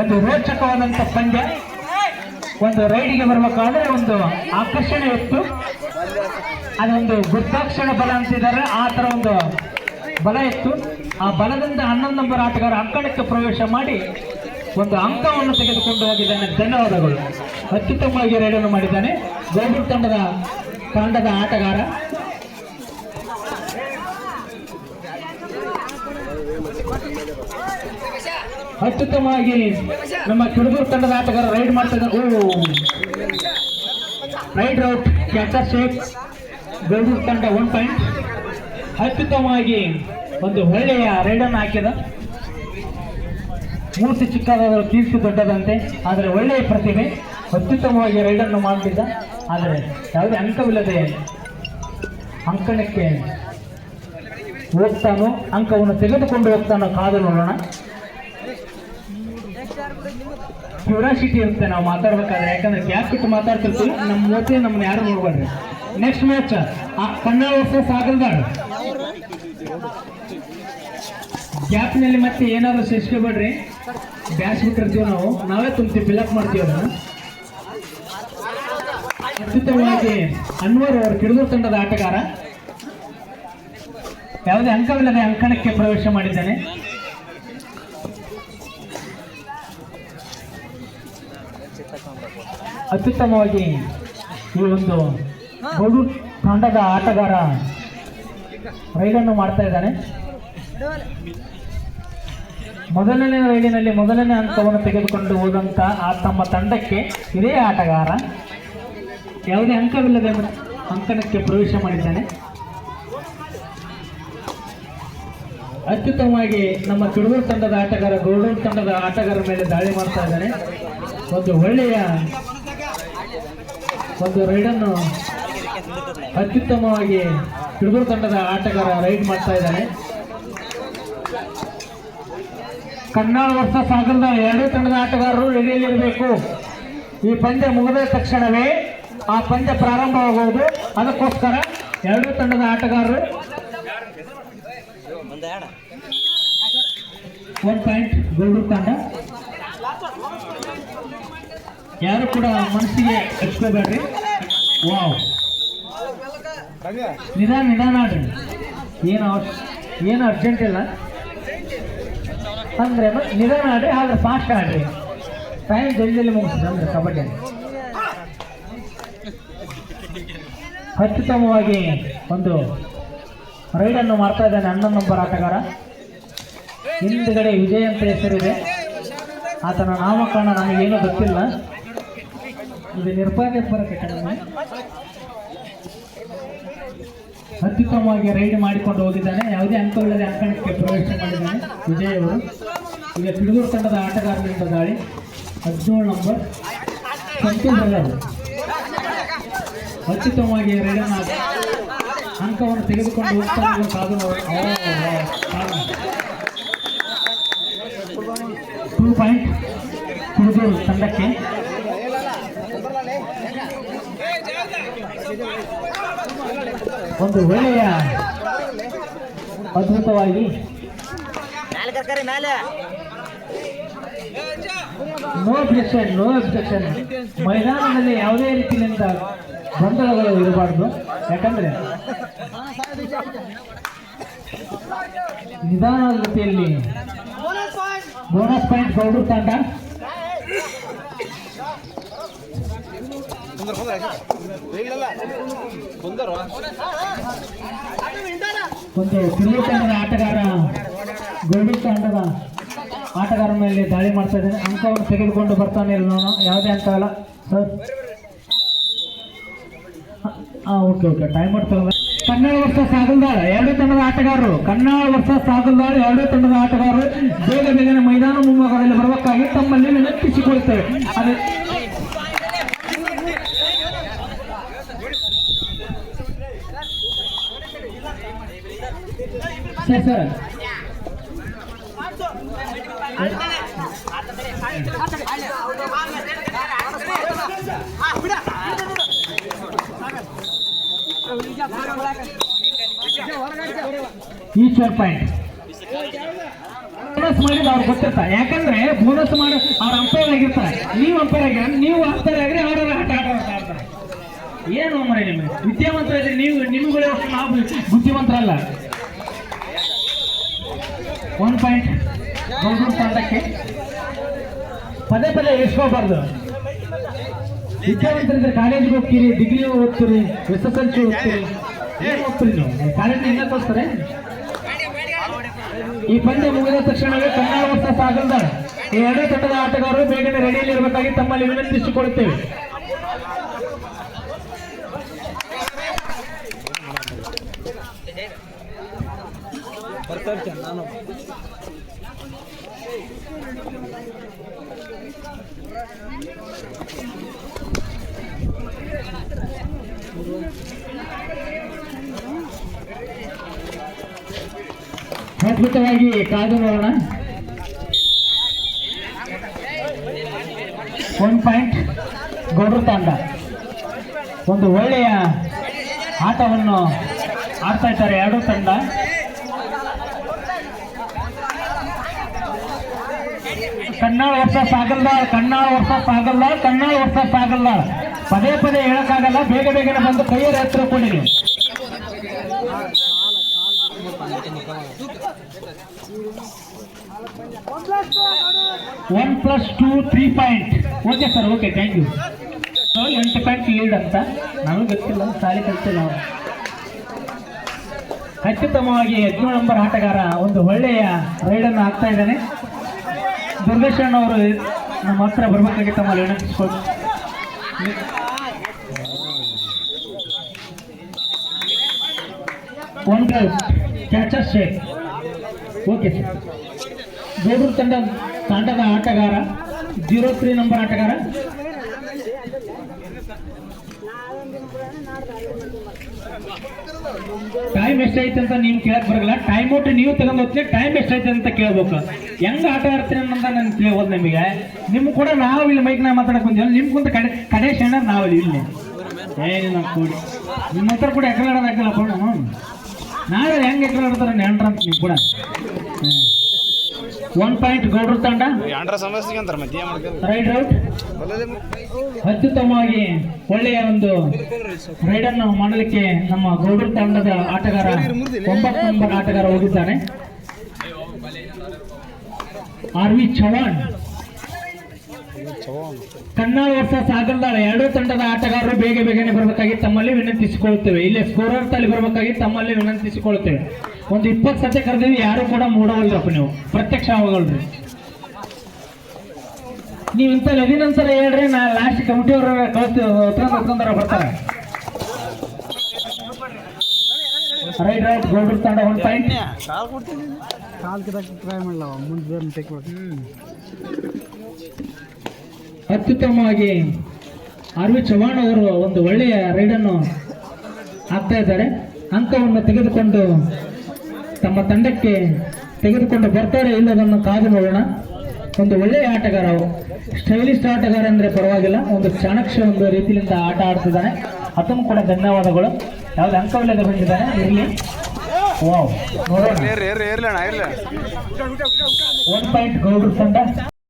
ಒಂದು ರೋಚಕವಾದಂತ ಪಂದ್ಯ. ಒಂದು ರೈಡಿಗೆ ಬರ್ಬೇಕಾದ್ರೆ ಒಂದು ಆಕರ್ಷಣೆ ಇತ್ತು. ಅದೊಂದು ಗುರುತಾಕ್ಷಣ ಬಲ ಅಂತಿದ್ದಾರೆ. ಆ ತರ ಒಂದು ಬಲ ಇತ್ತು. ಆ ಬಲದಿಂದ ಹನ್ನೊಂದು ನಂಬರ್ ಆಟಗಾರ ಅಂಕಣಕ್ಕೆ ಪ್ರವೇಶ ಮಾಡಿ ಒಂದು ಅಂಕವನ್ನು ತೆಗೆದುಕೊಂಡು ಹೋಗಿದ್ದಾನೆ ಧನ್ಯವಾದಗಳು. ಅತ್ಯುತ್ತಮವಾಗಿ ರೈಡನ್ನು ಮಾಡಿದ್ದಾನೆ. ಗೋಬಿ ತಂಡದ ತಂಡದ ಆಟಗಾರ. ಅತ್ಯುತ್ತಮವಾಗಿ ನಮ್ಮ ಕಿಡಗೂರು ತಂಡದ ಆಟಗಾರ ರೈಡ್ ಮಾಡ್ತಾ ಇದ್ದಾರೆ. ಓ ರೈಡ್ ಔಟ್ ಕ್ಯಾಚರ್ ಶೇಪ್ ಗೌಡೂರು ತಂಡ ಒನ್ ಪಾಯಿಂಟ್ ಅತ್ಯುತ್ತಮವಾಗಿ ಒಂದು ಒಳ್ಳೆಯ ರೈಡನ್ನು ಹಾಕಿದ. ಮೂರ್ತಿ ಚಿಕ್ಕದಾದರೂ ಕೀರ್ತಿ ದೊಡ್ಡದಂತೆ, ಆದರೆ ಒಳ್ಳೆಯ ಪ್ರತಿಭೆ, ಅತ್ಯುತ್ತಮವಾಗಿ ರೈಡನ್ನು ಮಾಡ್ತಿದ್ದ. ಆದರೆ ಯಾವುದೇ ಅಂಕವಿಲ್ಲದೆ ಅಂಕಣಕ್ಕೆ ಹೋಗ್ತಾನೋ, ಅಂಕವನ್ನು ತೆಗೆದುಕೊಂಡು ಹೋಗ್ತಾನೋ ಕಾದು ನೋಡೋಣ. ಕ್ಯೂರಾಸಿಟಿ ಇರುತ್ತೆ ನಾವು ಮಾತಾಡ್ಬೇಕಾದ್ರೆ, ಯಾಕಂದ್ರೆ ಗ್ಯಾಪ್ ಬಿಟ್ಟು ಮಾತಾಡ್ತಿರ್ತೀವಿ ನಮ್ಮ ಮೂವತ್ತೇ ನಮ್ಮನ್ನ ಯಾರು ನೋಡ್ಬಾರ್ರಿ next match Kannada versus gap ಗ್ಯಾಪ್ನಲ್ಲಿ ಮತ್ತೆ ಏನಾದ್ರೂ ಸೃಷ್ಟಿ ಬಿಡ್ರಿ ಬ್ಯಾಸ್ ಬಿಟ್ಟಿರ್ತೀವಿ ನಾವು. ನಾವೇ ತುಂಬ್ತೀವಿ ಫಿಲಪ್ ಮಾಡ್ತೀವಿ ಅದನ್ನ. ಅತ್ಯುತ್ತಮವಾಗಿ ಅನ್ವರ್ ಅವರು ಕಿಡಗೂರು ತಂಡದ ಆಟಗಾರ. ಯಾವುದೇ ಅಂಕವಿಲ್ಲದೆ ಅಂಕಣಕ್ಕೆ ಪ್ರವೇಶ ಮಾಡಿದ್ದಾನೆ. ಅತ್ಯುತ್ತಮವಾಗಿ ಈ ಒಂದು ಬಹು ತಂಡದ ಆಟಗಾರ ರೈಡನ್ನು ಮಾಡ್ತಾ ಇದ್ದಾನೆ. ಮೊದಲನೇ ರೈಡಿನಲ್ಲಿ ಮೊದಲನೇ ಹಂತವನ್ನು ತೆಗೆದುಕೊಂಡು ಹೋದಂತ ಆ ತಮ್ಮ ತಂಡಕ್ಕೆ ಇದೇ ಆಟಗಾರ. ಯಾವುದೇ ಅಂಕವಿಲ್ಲದೆ ಅಂಕಣಕ್ಕೆ ಪ್ರವೇಶ ಮಾಡಿದ್ದಾನೆ. ಅತ್ಯುತ್ತಮವಾಗಿ ನಮ್ಮ ತುಡುಗೂರು ತಂಡದ ಆಟಗಾರ, ಗೋಡೂರು ತಂಡದ ಆಟಗಾರರ ಮೇಲೆ ದಾಳಿ ಮಾಡ್ತಾ ಇದ್ದಾನೆ. ಒಂದು ಒಳ್ಳೆಯ ಒಂದು ರೈಡನ್ನು ಅತ್ಯುತ್ತಮವಾಗಿ ಹಿಡಿದ್ರು ತಂಡದ ಆಟಗಾರ ರೈಡ್ ಮಾಡ್ತಾ ಇದ್ದಾನೆ. ಕನ್ನಡ ವರ್ಷ ಸಾಗರದ ಎರಡೂ ತಂಡದ ಆಟಗಾರರು ರೆಡಿಯಲ್ಲಿರಬೇಕು ಈ ಪಂದ್ಯ ಮುಗಿದ ತಕ್ಷಣವೇ ಆ ಪಂದ್ಯ ಪ್ರಾರಂಭವಾಗುವುದು. ಅದಕ್ಕೋಸ್ಕರ ಎರಡೂ ತಂಡದ ಆಟಗಾರರು ಒನ್ ಪಾಯಿಂಟ್ ಗೋಲ್ಡ್ ತಂಡ. ಯಾರು ಕೂಡ ಮನಸ್ಸಿಗೆ ಹಚ್ಕೋಬೇಡ್ರಿ ವಾವ್. ನಿಧಾನ ನಿಧಾನ ಆಡ್ರಿ. ಏನು ಏನು ಅರ್ಜೆಂಟ್ ಇಲ್ಲ. ಅಂದ್ರೆ ನಿಧಾನ ಆಡ್ರಿ, ಆದ್ರೆ ಫಾಸ್ಟ್ ಆಡ್ರಿ. ಟೈಮ್ ಜಲ್ದಿ ಜಲ್ದಿ ಮುಗಿಸ್ರಿ ಅಂದ್ರೆ ಕಬಡ್ಡಿ ಅತ್ಯುತ್ತಮವಾಗಿ ಒಂದು ರೈಡನ್ನು ಮಾಡ್ತಾ ಇದ್ದಾನೆ ಹನ್ನೊಂದು ನಂಬರ್ ಆಟಗಾರ. ಹಿಂದ್ಗಡೆ ವಿಜಯ್ ಅಂತ ಹೆಸರಿದೆ. ಆತನ ನಾಮಕರಣ ನಮಗೇನು ಗೊತ್ತಿಲ್ಲ. ಇದು ನಿರ್ಭಾಗ್ಯ ಬರಕ್ಕೆ ಅತ್ಯುತ್ತಮವಾಗಿ ರೈಡ್ ಮಾಡಿಕೊಂಡು ಹೋಗಿದ್ದಾನೆ. ಯಾವುದೇ ಅಂಕವಿಲ್ಲದೆ ಅಂಕಣಕ್ಕೆ ಪ್ರವೇಶ ಮಾಡಿದ್ದಾನೆ ವಿಜಯ್ ಅವರು. ಈಗ ಪಿಡುಗೂರು ತಂಡದ ಆಟಗಾರನಿಂದ ದಾಳಿ. ಹದಿನೇಳು ನಂಬರ್ ಸಂತೋಷ್ ಅವರು. ಅತ್ಯುತ್ತಮವಾಗಿ ರೈಡನ್ನು ಅಂಕವನ್ನು ತೆಗೆದುಕೊಂಡು ಹೋಗ್ತಾನೆ ಟೂ ಪಾಯಿಂಟ್ ಪಿಡುಗೂರು ತಂಡಕ್ಕೆ ಒಂದು ಒಳ್ಳೆಯ ಅದ್ಭುತವಾಗಿ ನೋ ಅಬ್ಜೆಕ್ಷನ್ ನೋ ಅಬ್ಜೆಕ್ಷನ್ ಮೈದಾನದಲ್ಲಿ ಯಾವುದೇ ರೀತಿಯಿಂದ ಗೊಂದಲಗಳು ಇರಬಾರ್ದು. ಯಾಕಂದ್ರೆ ನಿಧಾನಗತಿಯಲ್ಲಿ ಬೋನಸ್ ಪಾಯಿಂಟ್ ಗೌಡೂರು ತಂಡ ಒಂದು ಕಿರಿಯ ತಂಡದ ಆಟಗಾರ ಗೋವಿ ತಂಡದ ಆಟಗಾರ ಮೇಲೆ ದಾಳಿ ಮಾಡ್ತಾ ಇದ್ದಾನೆ ಅಂಕವನ್ನು ತೆಗೆದುಕೊಂಡು ಬರ್ತಾನೆ ಇಲ್ಲ ನಾನು ಯಾವುದೇ ಅಂಕ ಅಲ್ಲ. ಸರ್. ಹಾಂ ಓಕೆ ಓಕೆ. ಟೈಮ್ ಮಾಡ್ತಾರೆ ಕನ್ನಡ ವರ್ಷ ಸಾಗಲ್ದಾಳ, ಎರಡೇ ತಂಡದ ಆಟಗಾರರು. ಕನ್ನಡ ವರ್ಷ ಸಾಗಲ್ದಾಳ, ಎರಡೇ ತಂಡದ ಆಟಗಾರರು ಬೇಗ ಬೇಗನೆ ಮೈದಾನ ಮುಂಭಾಗದಲ್ಲಿ ಬರಬೇಕಾಗಿ ತಮ್ಮಲ್ಲಿ ವಿನಂತಿಸಿಕೊಳ್ತೇವೆ ಅದೇ sir sir Eshwar point bonus ಮಾಡಿದ ಅವ್ರು ಗೊತ್ತಿರ್ತಾರೆ ಯಾಕಂದ್ರೆ ಬೋನಸ್ ಮಾಡಿ ಅವ್ರ ಅಂಪೈರ್ ಆಗಿರ್ತಾರೆ. ನೀವು ಅಂಪೈರ್ ಆಗಿರ ನೀವು ಅಂಪೈರ್ ಆಗಿದ್ರೆ ಅವರೆಲ್ಲ ಆಟ ಆಟ ಆಡ್ತಾರೆ. ಏನು ಮರೆ ನಿಮಗೆ? ವಿದ್ಯಾವಂತರ ನೀವು ನಿಮ್ಗಳು ಬುದ್ಧಿವಂತರಲ್ಲ. ಒನ್ ಪಾಯಿಂಟ್ ಗೌಡ್ರ ತಂಡಕ್ಕೆ ಪದೇ ಪದೇ ಎಸ್ಕೋಬಾರ್ದು. ವಿದ್ಯಾವಂತರಿಂದ ಕಾಲೇಜಿಗೆ ಹೋಗ್ತೀರಿ ಡಿಗ್ರಿ ಓದ್ತೀರಿ ಎಸ್ ಎಸ್ ಎಲ್ ಸಿ ಓದ್ತೀರಿ ಏನು ಹೋಗ್ತೀರಿ ನೀವು? ಕಾಲೇಜ್ ಎಲ್ಲ ಕಳಿಸ್ತಾರೆ ಈ ಪಂದ್ಯ ಮುಗಿದ ತಕ್ಷಣವೇ ಕನ್ನಡ ಸಾಗಲ್ದಾರ್ ಈ ಎರಡೇ ತಂಡದ ಆಟಗಾರರು ಬೇಗನೆ ರೆಡಿಯಲ್ಲಿ ಇರಬೇಕಾಗಿ ತಮ್ಮಲ್ಲಿ ವಿನಂತಿಸಿಕೊಳ್ಳುತ್ತೇವೆ. ಅದ್ಭುತವಾಗಿ ಕಾದು ನೋಡೋಣ. ಒನ್ ಪಾಯಿಂಟ್ ಗೌಡ್ರ ತಂಡ. ಒಂದು ಒಳ್ಳೆಯ ಆಟವನ್ನು ಆಡ್ತಾ ಇದ್ದಾರೆ ಎರಡೂ ತಂಡ. ಕನ್ನಡ ವರ್ಷ ಆಗಲ್ಲ ಕಣ್ಣಾಳ ವರ್ಷ ಸಾಗಲ್ಲ ಕಣ್ಣಾಳ ವರ್ಷ ಸಾಗಲ್ಲ ಪದೇ ಪದೇ ಹೇಳಕ್ಕಾಗಲ್ಲ, ಬೇಗ ಬೇಗನೆ ಬಂದು ಕೈಯಲ್ಲಿ ಹತ್ತಿರ ಕೊಡಿರಿ one plus two three point okay sir okay thank you ಎಂಟು ಪಾಯಿಂಟ್ ಲೀಡ್ ಅಂತ. ನನಗೆ ಗೊತ್ತಿಲ್ಲ, ಸಾಲಿ ಕಲ್ತಿಲ್ಲ ಅತ್ಯುತ್ತಮವಾಗಿ ಹದಿನೇಳು ನಂಬರ್ ಆಟಗಾರ, ಒಂದು ಒಳ್ಳೆಯ ರೈಡನ್ನು ಹಾಕ್ತಾ ಇದ್ದಾನೆ. ದುರ್ಗೇಶನ್ ಅವರು ನಮ್ಮ ಹತ್ರ ಬರ್ಬೇಕಾಗಿ ತಮ್ಮಲ್ಲಿ ವಿನಂತಿಸ್ಕೊಂಡು one catcher shake okay sir ಗೌಡ್ರ ತಂಡ ತಂಡದ ಆಟಗಾರ ಜೀರೋ ತ್ರೀ ನಂಬರ್ ಆಟಗಾರ ಟೈಮ್ ಎಷ್ಟೈತೆ ಅಂತ ನೀವು ಕೇಳಕ್ ಬರಲ್ಲ. ಟೈಮ್ ಔಟ್ ನೀವು ತಗೊಂಡ್ ಹೋಗ್ತೀವಿ ಟೈಮ್ ಎಷ್ಟೈತೆ ಅಂತ ಕೇಳ್ಬೇಕು. ಹೆಂಗ್ ಆಟ ಆಡ್ತೀನಿ ಅಂತ ನನ್ ಕೇಳೋದು ನಿಮಗೆ. ನಿಮ್ ಕೂಡ ನಾವು ಇಲ್ಲಿ ಮೈಕ್ ನಾ ಮಾತಾಡಕ್ ಬಂದಿಲ್ಲ ನಿಮ್ ಕುಂತ ಕಡೆ ಕಡೆ ಶಣ ನಾವು ಇಲ್ಲಿ ಏನಿಲ್ಲ ಕೂಡಿ. ನಿಮ್ಮ ಹತ್ರ ಕೂಡ ಎಕರೆ ಆಡೋದಾಗಿಲ್ಲ ಕೂಡ ನಾಳೆ ಹೆಂಗ್ ಎಕರೆ ನೆಂಟ್ರಂತ ನೀವು ಕೂಡ. ಒನ್ ಪಾಯಿಂಟ್ ಗೌಡ್ರ ತಂಡ. ರೈಡ್ ಔಟ್ ಅತ್ಯುತ್ತಮವಾಗಿ ಒಳ್ಳೆಯ ಒಂದು ರೈಡನ್ನು ಮಾಡಲಿಕ್ಕೆ ನಮ್ಮ ಗೌಡ್ರ ತಂಡದ ಆಟಗಾರ ಒಂಬತ್ತು ನಂಬರ್ ಆಟಗಾರ ಹೋಗಿದ್ದಾನೆ ಆರ್ ವಿ ಚವಾಣ್ ಕನ್ನಡ ವರ್ಷ ಸಾಗಲ್ದಾಳ ಎರಡೂ ತಂಡದ ಆಟಗಾರರು ಬೇಗ ಬೇಗನೆ ಬರಬೇಕಾಗಿ ತಮ್ಮಲ್ಲಿ ವಿನಂತಿಸಿಕೊಳ್ಳುತ್ತೇವೆ. ಇಲ್ಲಿ ಸ್ಕೋರರ್ ತಲೆ ಬರಬೇಕಾಗಿ ತಮ್ಮಲ್ಲಿ ವಿನಂತಿಸಿಕೊಳ್ಳುತ್ತೇವೆ. ಒಂದು ಇಪ್ಪತ್ತು ಸತ್ಯ ಕರೆದಿವಿ ಯಾರು ಕೂಡ ಮೂಡವಲ್ರಪ್ಪ ನೀವು. ಪ್ರತ್ಯಕ್ಷ ಆಗಲ್ರಿ ನೀವು ಇಂಥ ಲಗಿನಂತರ ಹೇಳ್ರಿ ನಾ ಲಾಸ್ಟ್ ಕಮಿಟಿ ಅವ್ರ ಕಳಿಸ್ತೀವಿ ಬರ್ತಾರೆ. ರೈಟ್ ರೈಟ್ ಗೋಲ್ಡ್ ತಂಡ ಒಂದು ಪಾಯಿಂಟ್ ಕಾಲ್ ಕಿದಾಕ ಟ್ರೈ ಮಾಡಲ್ಲ ಮುಂದೆ ಟೇಕ್ ತೆಕ್ಕೊಡ್ತೀನಿ ಅತ್ಯುತ್ತಮವಾಗಿ ಆರ್ ವಿ ಚವ್ಹಾಣ್ ಅವರು ಒಂದು ಒಳ್ಳೆಯ ರೈಡನ್ನು ಹಾಕ್ತಾ ಇದ್ದಾರೆ. ಅಂಕವನ್ನು ತೆಗೆದುಕೊಂಡು ತಮ್ಮ ತಂಡಕ್ಕೆ ತೆಗೆದುಕೊಂಡು ಬರ್ತಾರೆ ಇಲ್ಲದನ್ನು ಕಾದು ನೋಡೋಣ. ಒಂದು ಒಳ್ಳೆಯ ಆಟಗಾರ ಅವರು. ಸ್ಟೈಲಿಸ್ಟ್ ಆಟಗಾರ ಅಂದರೆ ಪರವಾಗಿಲ್ಲ ಒಂದು ಚಾಣಕ್ಷ ಒಂದು ರೀತಿಯಿಂದ ಆಟ ಆಡ್ತಿದ್ದಾನೆ. ಅದನ್ನು ಕೂಡ ಧನ್ಯವಾದಗಳು. ಯಾವುದೇ ಅಂಕವಿಲ್ಲದೆ ಬಂದಿದ್ದಾನೆ. ಇರಲಿ. ವಾವ್. ನೋಡೋಣ. ಒನ್ ಪಾಯಿಂಟ್ ಗೌಡ್ರ ತಂಡ.